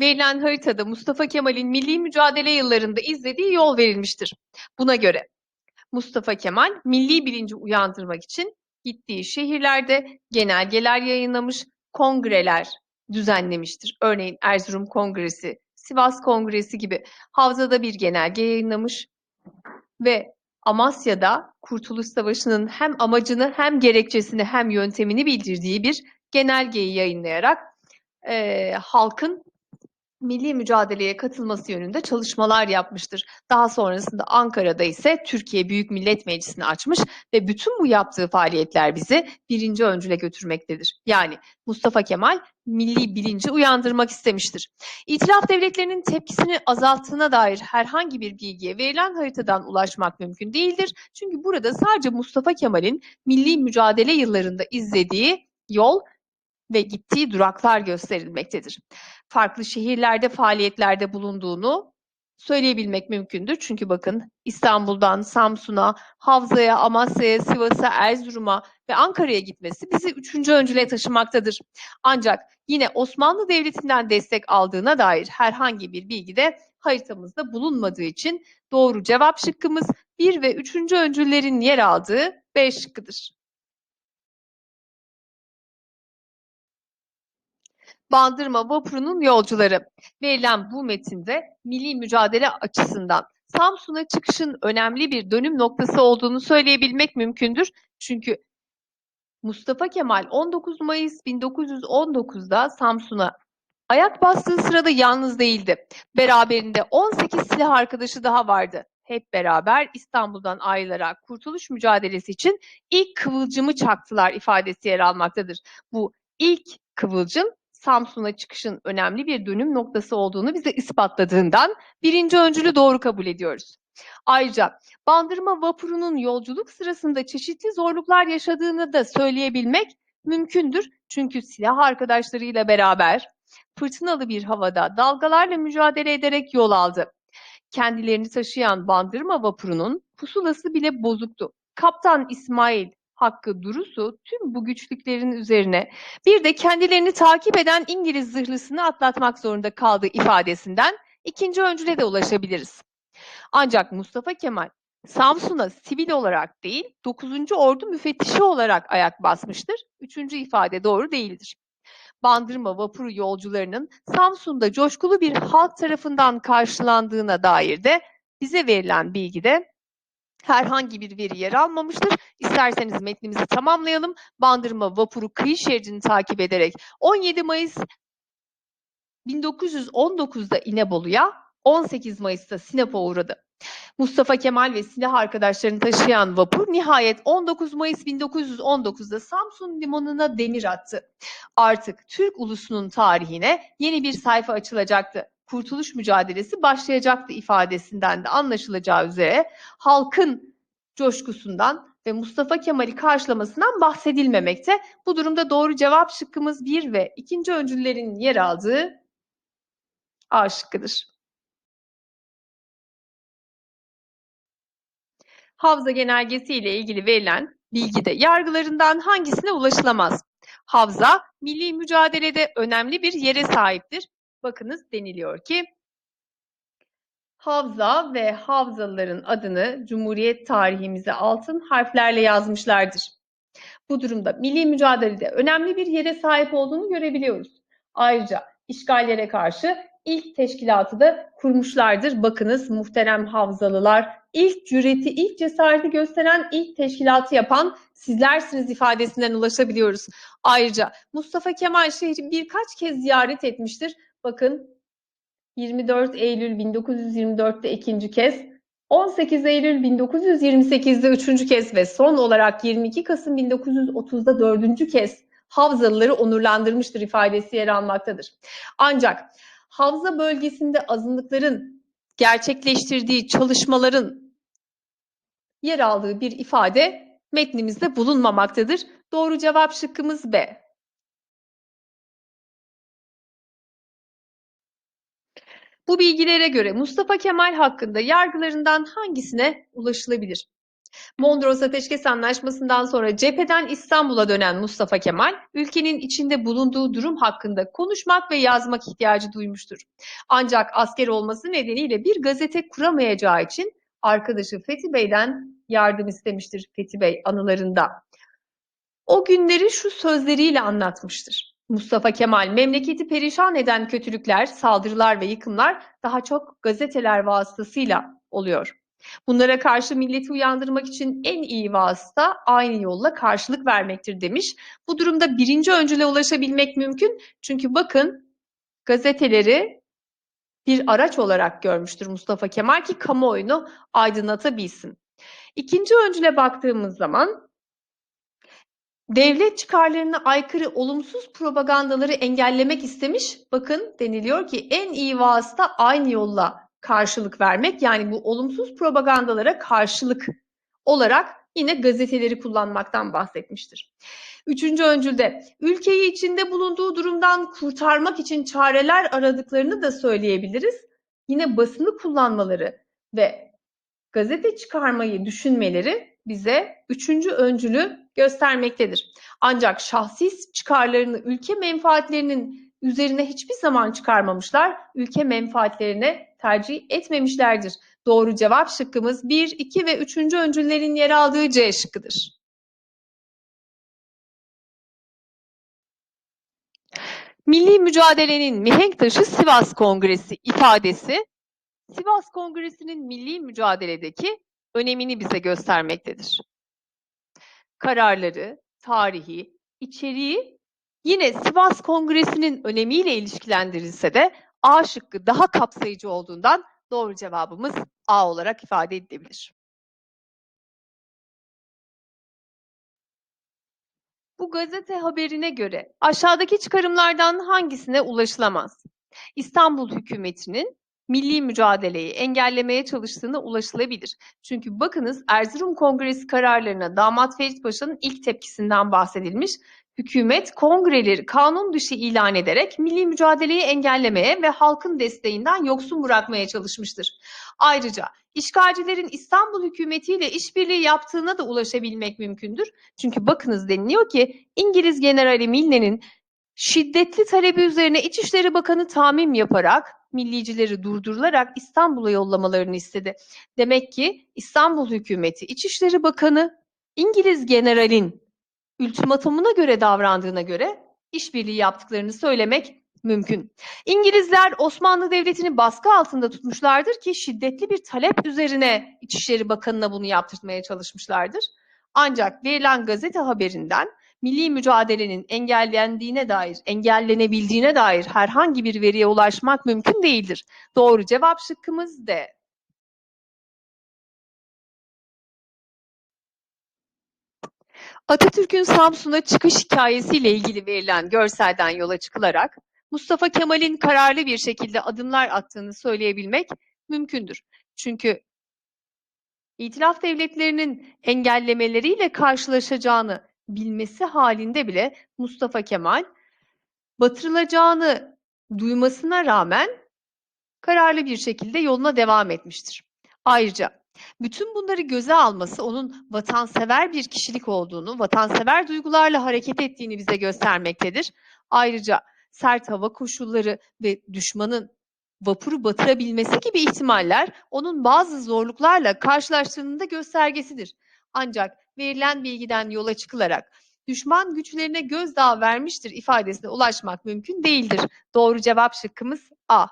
Verilen haritada Mustafa Kemal'in milli mücadele yıllarında izlediği yol verilmiştir. Buna göre Mustafa Kemal milli bilinci uyandırmak için gittiği şehirlerde genelgeler yayınlamış, kongreler düzenlemiştir. Örneğin Erzurum Kongresi, Sivas Kongresi gibi Havza'da bir genelge yayınlamış ve Amasya'da Kurtuluş Savaşı'nın hem amacını hem gerekçesini hem yöntemini bildirdiği bir genelgeyi yayınlayarak e, halkın milli mücadeleye katılması yönünde çalışmalar yapmıştır. Daha sonrasında Ankara'da ise Türkiye Büyük Millet Meclisi'ni açmış ve bütün bu yaptığı faaliyetler bizi birinci öncüle götürmektedir. Yani Mustafa Kemal milli bilinci uyandırmak istemiştir. İtilaf devletlerinin tepkisini azalttığına dair herhangi bir bilgiye verilen haritadan ulaşmak mümkün değildir. Çünkü burada sadece Mustafa Kemal'in milli mücadele yıllarında izlediği yol ve gittiği duraklar gösterilmektedir. Farklı şehirlerde faaliyetlerde bulunduğunu söyleyebilmek mümkündür. Çünkü bakın İstanbul'dan Samsun'a, Havza'ya, Amasya'ya, Sivas'a, Erzurum'a ve Ankara'ya gitmesi bizi üçüncü öncüle taşımaktadır. Ancak yine Osmanlı Devleti'nden destek aldığına dair herhangi bir bilgi de haritamızda bulunmadığı için doğru cevap şıkkımız 1 ve 3. öncüllerin yer aldığı B şıkkıdır. Bandırma vapurunun yolcuları. Verilen bu metinde milli mücadele açısından Samsun'a çıkışın önemli bir dönüm noktası olduğunu söyleyebilmek mümkündür. Çünkü Mustafa Kemal 19 Mayıs 1919'da Samsun'a ayak bastığı sırada yalnız değildi. Beraberinde 18 silah arkadaşı daha vardı. Hep beraber İstanbul'dan ayrılarak kurtuluş mücadelesi için ilk kıvılcımı çaktılar ifadesi yer almaktadır. Bu ilk kıvılcım Samsun'a çıkışın önemli bir dönüm noktası olduğunu bize ispatladığından birinci öncülü doğru kabul ediyoruz. Ayrıca Bandırma vapurunun yolculuk sırasında çeşitli zorluklar yaşadığını da söyleyebilmek mümkündür. Çünkü silah arkadaşlarıyla beraber fırtınalı bir havada dalgalarla mücadele ederek yol aldı. Kendilerini taşıyan Bandırma vapurunun pusulası bile bozuktu. Kaptan İsmail Hakkı Durusu tüm bu güçlüklerin üzerine bir de kendilerini takip eden İngiliz zırhlısını atlatmak zorunda kaldığı ifadesinden ikinci öncüle de ulaşabiliriz. Ancak Mustafa Kemal Samsun'a sivil olarak değil 9. Ordu müfettişi olarak ayak basmıştır. Üçüncü ifade doğru değildir. Bandırma vapuru yolcularının Samsun'da coşkulu bir halk tarafından karşılandığına dair de bize verilen bilgide herhangi bir veri yer almamıştır. İsterseniz metnimizi tamamlayalım. Bandırma vapuru kıyı şeridini takip ederek 17 Mayıs 1919'da İnebolu'ya, 18 Mayıs'ta Sinop'a uğradı. Mustafa Kemal ve silah arkadaşlarını taşıyan vapur nihayet 19 Mayıs 1919'da Samsun limanına demir attı. Artık Türk ulusunun tarihine yeni bir sayfa açılacaktı. Kurtuluş mücadelesi başlayacaktı ifadesinden de anlaşılacağı üzere halkın coşkusundan ve Mustafa Kemal'i karşılamasından bahsedilmemekte. Bu durumda doğru cevap şıkkımız 1 ve ikinci öncüllerin yer aldığı A şıkkıdır. Havza genelgesi ile ilgili verilen bilgide yargılarından hangisine ulaşılamaz? Havza, milli mücadelede önemli bir yere sahiptir. Bakınız deniliyor ki, Havza ve Havzalıların adını Cumhuriyet tarihimize altın harflerle yazmışlardır. Bu durumda milli mücadelede önemli bir yere sahip olduğunu görebiliyoruz. Ayrıca işgallere karşı ilk teşkilatı da kurmuşlardır. Bakınız muhterem Havzalılar ilk cüreti, ilk cesareti gösteren ilk teşkilatı yapan sizlersiniz ifadesinden ulaşabiliyoruz. Ayrıca Mustafa Kemal şehri birkaç kez ziyaret etmiştir. Bakın 24 Eylül 1924'te ikinci kez, 18 Eylül 1928'de üçüncü kez ve son olarak 22 Kasım 1930'da dördüncü kez Havzalıları onurlandırmıştır ifadesi yer almaktadır. Ancak Havza bölgesinde azınlıkların gerçekleştirdiği çalışmaların yer aldığı bir ifade metnimizde bulunmamaktadır. Doğru cevap şıkkımız B. Bu bilgilere göre Mustafa Kemal hakkında yargılarından hangisine ulaşılabilir? Mondros Ateşkes Anlaşması'ndan sonra cepheden İstanbul'a dönen Mustafa Kemal, ülkenin içinde bulunduğu durum hakkında konuşmak ve yazmak ihtiyacı duymuştur. Ancak asker olması nedeniyle bir gazete kuramayacağı için arkadaşı Fethi Bey'den yardım istemiştir Fethi Bey anılarında. O günleri şu sözleriyle anlatmıştır. Mustafa Kemal memleketi perişan eden kötülükler, saldırılar ve yıkımlar daha çok gazeteler vasıtasıyla oluyor. Bunlara karşı milleti uyandırmak için en iyi vasıta aynı yolla karşılık vermektir demiş. Bu durumda birinci öncüle ulaşabilmek mümkün. Çünkü bakın gazeteleri bir araç olarak görmüştür Mustafa Kemal ki kamuoyunu aydınlatabilsin. İkinci öncüle baktığımız zaman devlet çıkarlarına aykırı olumsuz propagandaları engellemek istemiş. Bakın deniliyor ki en iyi vasıta aynı yolla karşılık vermek. Yani bu olumsuz propagandalara karşılık olarak yine gazeteleri kullanmaktan bahsetmiştir. Üçüncü öncülde ülkeyi içinde bulunduğu durumdan kurtarmak için çareler aradıklarını da söyleyebiliriz. Yine basını kullanmaları ve gazete çıkarmayı düşünmeleri bize üçüncü öncülü göstermektedir. Ancak şahsi çıkarlarını ülke menfaatlerinin üzerine hiçbir zaman çıkarmamışlar. Ülke menfaatlerine tercih etmemişlerdir. Doğru cevap şıkkımız 1, 2 ve 3. öncüllerin yer aldığı C şıkkıdır. Milli mücadelenin mihenk taşı Sivas Kongresi ifadesi Sivas Kongresi'nin milli mücadeledeki önemini bize göstermektedir. Kararları, tarihi, içeriği yine Sivas Kongresi'nin önemiyle ilişkilendirilse de A şıkkı daha kapsayıcı olduğundan doğru cevabımız A olarak ifade edilebilir. Bu gazete haberine göre aşağıdaki çıkarımlardan hangisine ulaşılamaz? İstanbul hükümetinin milli mücadeleyi engellemeye çalıştığına ulaşılabilir. Çünkü bakınız Erzurum Kongresi kararlarına damat Ferit Paşa'nın ilk tepkisinden bahsedilmiş. Hükümet kongreleri kanun dışı ilan ederek milli mücadeleyi engellemeye ve halkın desteğinden yoksun bırakmaya çalışmıştır. Ayrıca işgalcilerin İstanbul hükümetiyle işbirliği yaptığına da ulaşabilmek mümkündür. Çünkü bakınız deniliyor ki İngiliz Generali Milne'nin şiddetli talebi üzerine İçişleri Bakanı tamim yaparak millicileri durdurularak İstanbul'a yollamalarını istedi. Demek ki İstanbul hükümeti İçişleri Bakanı İngiliz generalin ultimatumuna göre davrandığına göre işbirliği yaptıklarını söylemek mümkün. İngilizler Osmanlı Devleti'ni baskı altında tutmuşlardır ki şiddetli bir talep üzerine İçişleri Bakanı'na bunu yaptırmaya çalışmışlardır. Ancak verilen gazete haberinden milli mücadelenin engellendiğine dair, engellenebildiğine dair herhangi bir veriye ulaşmak mümkün değildir. Doğru cevap şıkkımız D. Atatürk'ün Samsun'a çıkış hikayesiyle ilgili verilen görselden yola çıkılarak Mustafa Kemal'in kararlı bir şekilde adımlar attığını söyleyebilmek mümkündür. Çünkü İtilaf devletlerinin engellemeleriyle karşılaşacağını bilmesi halinde bile Mustafa Kemal batırılacağını duymasına rağmen kararlı bir şekilde yoluna devam etmiştir. Ayrıca bütün bunları göze alması onun vatansever bir kişilik olduğunu, vatansever duygularla hareket ettiğini bize göstermektedir. Ayrıca sert hava koşulları ve düşmanın vapuru batırabilmesi gibi ihtimaller onun bazı zorluklarla karşılaştığının da göstergesidir. Ancak verilen bilgiden yola çıkılarak düşman güçlerine gözdağı vermiştir ifadesine ulaşmak mümkün değildir. Doğru cevap şıkkımız A.